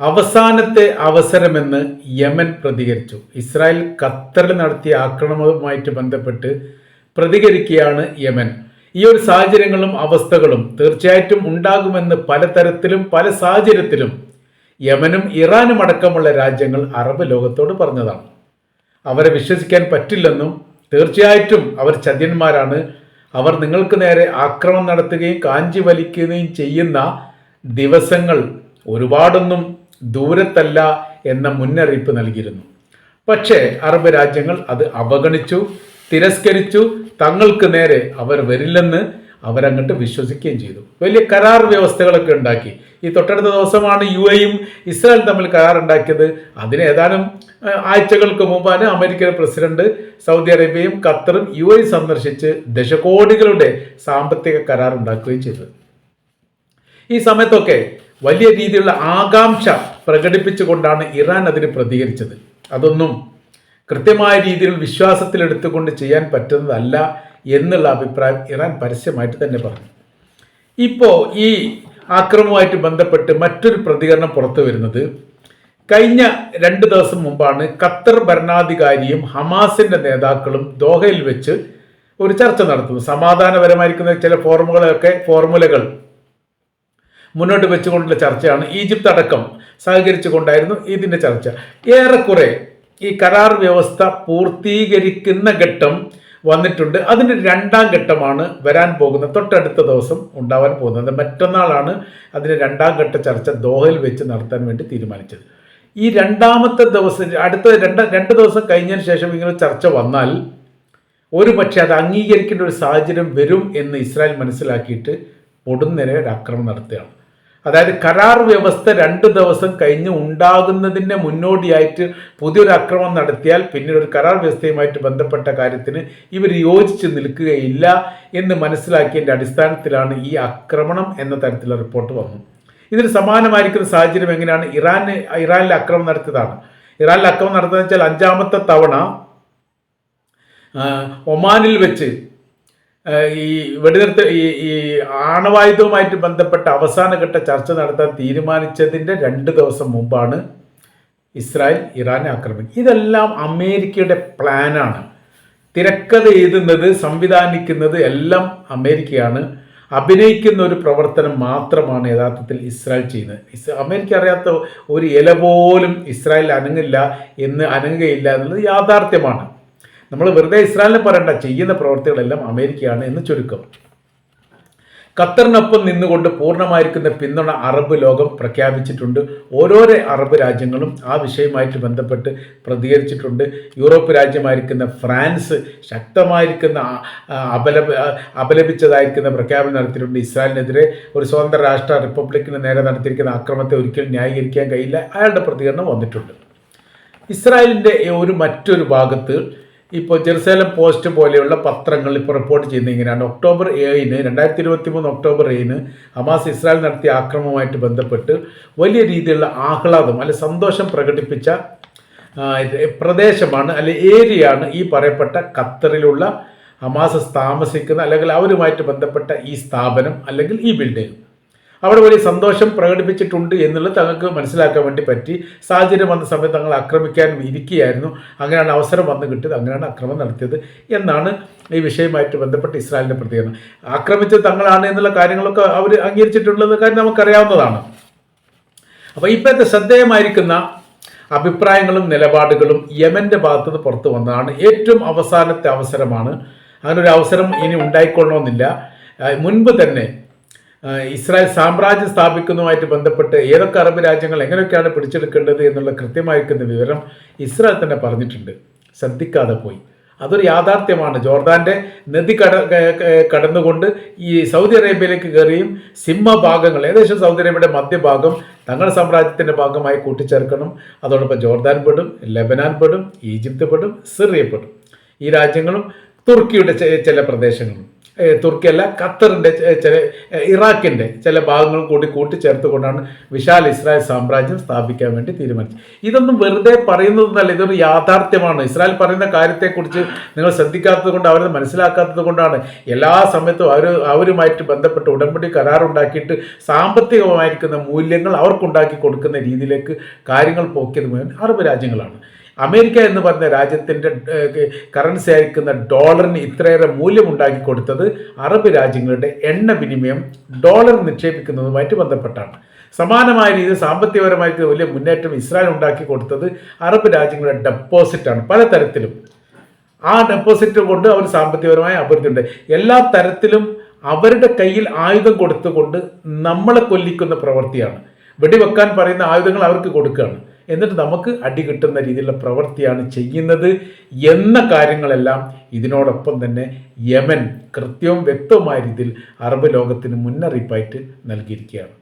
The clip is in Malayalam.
അവസാനത്തെ അവസരമെന്ന് യമൻ പ്രതികരിച്ചു. ഇസ്രായേൽ ഖത്തറിൽ നടത്തിയ ആക്രമണവുമായിട്ട് ബന്ധപ്പെട്ട് പ്രതികരിക്കുകയാണ് യമൻ. ഈ ഒരു സാഹചര്യങ്ങളും അവസ്ഥകളും തീർച്ചയായിട്ടും ഉണ്ടാകുമെന്ന് പലതരത്തിലും പല സാഹചര്യത്തിലും യമനും ഇറാനും അടക്കമുള്ള രാജ്യങ്ങൾ അറബ് ലോകത്തോട് പറഞ്ഞതാണ്. അവരെ വിശ്വസിക്കാൻ പറ്റില്ലെന്നും തീർച്ചയായിട്ടും അവർ ചതിയന്മാരാണ്. അവർ നിങ്ങൾക്ക് നേരെ ആക്രമണം നടത്തുകയും കാഞ്ചി വലിക്കുകയും ചെയ്യുന്ന ദിവസങ്ങൾ ഒരുപാടൊന്നും ദൂരത്തല്ല എന്ന മുന്നറിയിപ്പ് നൽകിയിരുന്നു. പക്ഷേ അറബ് രാജ്യങ്ങൾ അത് അവഗണിച്ചു തിരസ്കരിച്ചു. തങ്ങൾക്ക് നേരെ അവർ വരില്ലെന്ന് അവരങ്ങോട്ട് വിശ്വസിക്കുകയും ചെയ്തു. വലിയ കരാർ വ്യവസ്ഥകളൊക്കെ ഉണ്ടാക്കി. ഈ തൊട്ടടുത്ത ദിവസമാണ് യു എയും ഇസ്രായേൽ തമ്മിൽ കരാർ ഉണ്ടാക്കിയത്. അതിന് ഏതാനും ആഴ്ചകൾക്ക് മുമ്പാണ് അമേരിക്കൻ പ്രസിഡന്റ് സൗദി അറേബ്യയും ഖത്തറും യു എ സന്ദർശിച്ച് ദശകോടികളുടെ സാമ്പത്തിക കരാർ ഉണ്ടാക്കുകയും ചെയ്തത്. ഈ സമയത്തൊക്കെ വലിയ രീതിയിലുള്ള ആകാംക്ഷ പ്രകടിപ്പിച്ചുകൊണ്ടാണ് ഇറാൻ അതിന് പ്രതികരിച്ചത്. അതൊന്നും കൃത്യമായ രീതിയിൽ വിശ്വാസത്തിലെടുത്തുകൊണ്ട് ചെയ്യാൻ പറ്റുന്നതല്ല എന്നുള്ള അഭിപ്രായം ഇറാൻ പരസ്യമായിട്ട് തന്നെ പറഞ്ഞു. ഇപ്പോൾ ഈ ആക്രമവുമായിട്ട് ബന്ധപ്പെട്ട് മറ്റൊരു പ്രതികരണം പുറത്തു വരുന്നത് കഴിഞ്ഞ രണ്ട് ദിവസം മുമ്പാണ് ഖത്തർ ഭരണാധികാരിയും ഹമാസിന്റെ നേതാക്കളും ദോഹയിൽ വെച്ച് ഒരു ചർച്ച നടത്തുന്നു. സമാധാനപരമായിരിക്കുന്ന ചില ഫോർമുകളൊക്കെ ഫോർമുലകൾ മുന്നോട്ട് വെച്ചുകൊണ്ടുള്ള ചർച്ചയാണ് ഈജിപ്ത് അടക്കം സഹകരിച്ചുകൊണ്ടായിരുന്നു ഇതിന്റെ ചർച്ച. ഏറെക്കുറെ ഈ കരാർ വ്യവസ്ഥ പൂർത്തീകരിക്കുന്ന ഘട്ടം വന്നിട്ടുണ്ട്. അതിന്റെ രണ്ടാം ഘട്ടമാണ് വരാൻ പോകുന്ന തൊട്ടടുത്ത ദിവസം ഉണ്ടാവാൻ പോകുന്നത്. മറ്റന്നാളാണ് അതിന്റെ രണ്ടാം ഘട്ട ചർച്ച ദോഹയിൽ വെച്ച് നടത്താൻ വേണ്ടി തീരുമാനിച്ചത്. ഈ രണ്ടാമത്തെ ദിവസം അടുത്ത രണ്ട് രണ്ട് ദിവസം കഴിഞ്ഞതിന് ശേഷം ഇങ്ങനെ ചർച്ച വന്നാൽ ഒരു പക്ഷേ അത് അംഗീകരിക്കേണ്ട ഒരു സാഹചര്യം വരും എന്ന് ഇസ്രായേൽ മനസ്സിലാക്കിയിട്ട് പൊടുന്നനെ ഒരു ആക്രമണം നടത്തുകയാണ്. അതായത് കരാർ വ്യവസ്ഥ രണ്ട് ദിവസം കഴിഞ്ഞ് ഉണ്ടാകുന്നതിന്റെ മുന്നോടിയായിട്ട് പുതിയൊരു അക്രമം നടത്തിയാൽ പിന്നീട് ഒരു കരാർ വ്യവസ്ഥയുമായിട്ട് ബന്ധപ്പെട്ട കാര്യത്തിന് ഇവർ യോജിച്ച് നിൽക്കുകയില്ല എന്ന് മനസ്സിലാക്കിയതിന്റെ അടിസ്ഥാനത്തിലാണ് ഈ ആക്രമണം എന്ന തരത്തിലുള്ള റിപ്പോർട്ട് വന്നു ഇതിന് സമാനമായിരിക്കുന്ന സാഹചര്യം എങ്ങനെയാണ്? ഇറാന് ഇറാനിൽ അക്രമം നടത്തിയതാണ്. ഇറാനിൽ അക്രമം നടത്തുന്നത് വെച്ചാൽ അഞ്ചാമത്തെ തവണ ഒമാനിൽ വെച്ച് ഈ വെടിനിർത്ത ഈ ഈ ആണവായുധവുമായിട്ട് ബന്ധപ്പെട്ട അവസാനഘട്ട ചർച്ച നടത്താൻ തീരുമാനിച്ചതിന്റെ രണ്ട് ദിവസം മുമ്പാണ് ഇസ്രായേൽ ഇറാനെ ആക്രമിക്കുന്നത്. ഇതെല്ലാം അമേരിക്കയുടെ പ്ലാനാണ്. തിരക്കഥ എഴുതുന്നത് സംവിധാനിക്കുന്നത് എല്ലാം അമേരിക്കയാണ്. അഭിനയിക്കുന്ന ഒരു പ്രവർത്തനം മാത്രമാണ് യഥാർത്ഥത്തിൽ ഇസ്രായേൽ ചെയ്യുന്നത്. അമേരിക്ക അറിയാത്ത ഒരു ഇല പോലും ഇസ്രായേൽ അനങ്ങില്ല എന്ന് അനങ്ങുകയില്ല എന്നുള്ളത് യാഥാർത്ഥ്യമാണ്. നമ്മൾ വെറുതെ ഇസ്രായേലിനെ പറയണ്ട ചെയ്യുന്ന പ്രവർത്തികളെല്ലാം അമേരിക്കയാണ് എന്ന് ചുരുക്കം. ഖത്തറിനൊപ്പം നിന്നുകൊണ്ട് പൂർണമായിരിക്കുന്ന പിന്തുണ അറബ് ലോകം പ്രഖ്യാപിച്ചിട്ടുണ്ട്. ഓരോരോ അറബ് രാജ്യങ്ങളും ആ വിഷയമായിട്ട് ബന്ധപ്പെട്ട് പ്രതികരിച്ചിട്ടുണ്ട്. യൂറോപ്പ് രാജ്യമായിരിക്കുന്ന ഫ്രാൻസ് ശക്തമായിരിക്കുന്ന അപല അപലപിച്ചതായിരിക്കുന്ന പ്രഖ്യാപനം നടത്തിയിട്ടുണ്ട്. ഇസ്രായേലിനെതിരെ ഒരു സ്വതന്ത്ര രാഷ്ട്ര റിപ്പബ്ലിക്കിന് നേരെ നടത്തിയിരിക്കുന്ന ആക്രമണത്തെ ഒരിക്കലും ന്യായീകരിക്കാൻ കഴിയില്ല. അയാളുടെ പ്രതികരണം വന്നിട്ടുണ്ട്. ഇസ്രായേലിന്റെ ഒരു മറ്റൊരു ഭാഗത്ത് ഇപ്പോൾ ജെറുസലേം പോസ്റ്റ് പോലെയുള്ള പത്രങ്ങൾ ഇപ്പോൾ റിപ്പോർട്ട് ചെയ്യുന്നത് ഇങ്ങനെയാണ്. ഒക്ടോബർ ഏഴിന് രണ്ടായിരത്തി ഇരുപത്തി മൂന്ന് ഒക്ടോബർ ഏഴിന് ഹമാസ് ഇസ്രായേൽ നടത്തിയ ആക്രമണവുമായിട്ട് ബന്ധപ്പെട്ട് വലിയ രീതിയിലുള്ള ആഹ്ലാദം അല്ലെ സന്തോഷം പ്രകടിപ്പിച്ച പ്രദേശമാണ് അല്ലെ ഏരിയയാണ് ഈ പറയപ്പെട്ട ഖത്തറിലുള്ള ഹമാസ് താമസിക്കുന്ന അല്ലെങ്കിൽ അവരുമായിട്ട് ബന്ധപ്പെട്ട ഈ സ്ഥാപനം അല്ലെങ്കിൽ ഈ ബിൽഡിംഗ് അവിടെ വലിയ സന്തോഷം പ്രകടിപ്പിച്ചിട്ടുണ്ട് എന്നുള്ളത് തങ്ങൾക്ക് മനസ്സിലാക്കാൻ വേണ്ടി പറ്റി. സാഹചര്യം വന്ന സമയത്ത് തങ്ങൾ ആക്രമിക്കാൻ ഇരിക്കുകയായിരുന്നു. അങ്ങനെയാണ് അവസരം വന്നു കിട്ടിയത്. അങ്ങനെയാണ് അക്രമം നടത്തിയത് എന്നാണ് ഈ വിഷയമായിട്ട് ബന്ധപ്പെട്ട് ഇസ്രായേലിന്റെ പ്രതികരണം. ആക്രമിച്ചത് തങ്ങളാണ് എന്നുള്ള കാര്യങ്ങളൊക്കെ അവർ അംഗീകരിച്ചിട്ടുള്ളത് കാര്യം നമുക്കറിയാവുന്നതാണ്. അപ്പോൾ ഇപ്പോഴത്തെ ശ്രദ്ധേയമായിരിക്കുന്ന അഭിപ്രായങ്ങളും നിലപാടുകളും യമന്റെ ഭാഗത്തുനിന്ന് പുറത്തു വന്നതാണ്. ഏറ്റവും അവസാനത്തെ അവസരമാണ്. അങ്ങനെ ഒരു അവസരം ഇനി ഉണ്ടായിക്കൊള്ളണമെന്നില്ല. മുൻപ് തന്നെ ഇസ്രായേൽ സാമ്രാജ്യം സ്ഥാപിക്കുന്നതുമായിട്ട് ബന്ധപ്പെട്ട് ഏതൊക്കെ അറബ് രാജ്യങ്ങൾ എങ്ങനെയൊക്കെയാണ് പിടിച്ചെടുക്കേണ്ടത് എന്നുള്ള കൃത്യമായിരിക്കുന്ന വിവരം ഇസ്രായേൽ തന്നെ പറഞ്ഞിട്ടുണ്ട്. ശ്രദ്ധിക്കാതെ പോയി. അതൊരു യാഥാർത്ഥ്യമാണ്. ജോർദാന്റെ നദി കട കടന്നുകൊണ്ട് ഈ സൗദി അറേബ്യയിലേക്ക് കയറിയും സിംഹ ഭാഗങ്ങൾ ഏകദേശം സൗദി അറേബ്യയുടെ മധ്യഭാഗം തങ്ങളുടെ സാമ്രാജ്യത്തിന്റെ ഭാഗമായി കൂട്ടിച്ചേർക്കണം. അതോടൊപ്പം ജോർദാൻ പെടും ലെബനാൻ പെടും ഈജിപ്ത് പെടും സിറിയ പെടും. ഈ രാജ്യങ്ങളും തുർക്കിയുടെ ചില പ്രദേശങ്ങളും. തുർക്കിയല്ല ഖത്തറിന്റെ ചില ഇറാഖിന്റെ ചില ഭാഗങ്ങൾ കൂടി കൂട്ടിച്ചേർത്തുകൊണ്ടാണ് വിശാൽ ഇസ്രായേൽ സാമ്രാജ്യം സ്ഥാപിക്കാൻ വേണ്ടി തീരുമാനിച്ചത്. ഇതൊന്നും വെറുതെ പറയുന്നതെന്നല്ല ഇതൊരു യാഥാർത്ഥ്യമാണ്. ഇസ്രായേൽ പറയുന്ന കാര്യത്തെക്കുറിച്ച് നിങ്ങൾ ശ്രദ്ധിക്കാത്തത് കൊണ്ട് അവരത് മനസ്സിലാക്കാത്തത് കൊണ്ടാണ്. എല്ലാ സമയത്തും അവർ അവരുമായിട്ട് ബന്ധപ്പെട്ട് ഉടമ്പടി കരാറുണ്ടാക്കിയിട്ട് സാമ്പത്തികമായിരിക്കുന്ന മൂല്യങ്ങൾ അവർക്കുണ്ടാക്കി കൊടുക്കുന്ന രീതിയിലേക്ക് കാര്യങ്ങൾ പോക്കിയത് മുഴുവൻ അറബ് രാജ്യങ്ങളാണ്. അമേരിക്ക എന്ന് പറഞ്ഞ രാജ്യത്തിന്റെ കറൻസി അയക്കുന്ന ഡോളറിന് ഇത്രയേറെ മൂല്യം ഉണ്ടാക്കി കൊടുത്തത് അറബ് രാജ്യങ്ങളുടെ എണ്ണ വിനിമയം ഡോളർ നിക്ഷേപിക്കുന്നതുമായിട്ട് ബന്ധപ്പെട്ടാണ്. സമാനമായ രീതിയിൽ സാമ്പത്തികപരമായിട്ട് വലിയ മുന്നേറ്റം ഇസ്രായേൽ ഉണ്ടാക്കി കൊടുത്തത് അറബ് രാജ്യങ്ങളുടെ ഡെപ്പോസിറ്റാണ് പലതരത്തിലും ആ ഡെപ്പോസിറ്റ് കൊണ്ട് അവർ സാമ്പത്തികപരമായ അഭിവൃദ്ധി ഉണ്ട്. എല്ലാ തരത്തിലും അവരുടെ കയ്യിൽ ആയുധം കൊടുത്തുകൊണ്ട് നമ്മളെ കൊല്ലിക്കുന്ന പ്രവൃത്തിയാണ്. വെടിവെക്കാൻ പറയുന്ന ആയുധങ്ങൾ അവർക്ക് കൊടുക്കുകയാണ്. എന്നിട്ട് നമുക്ക് അടി കിട്ടുന്ന രീതിയിലുള്ള പ്രവൃത്തിയാണ് ചെയ്യുന്നത് എന്ന കാര്യങ്ങളെല്ലാം ഇതിനോടൊപ്പം തന്നെ യമൻ കൃത്യവും വ്യക്തവുമായ രീതിയിൽ അറബ് ലോകത്തിന് മുന്നറിയിപ്പായിട്ട് നൽകിയിരിക്കുകയാണ്.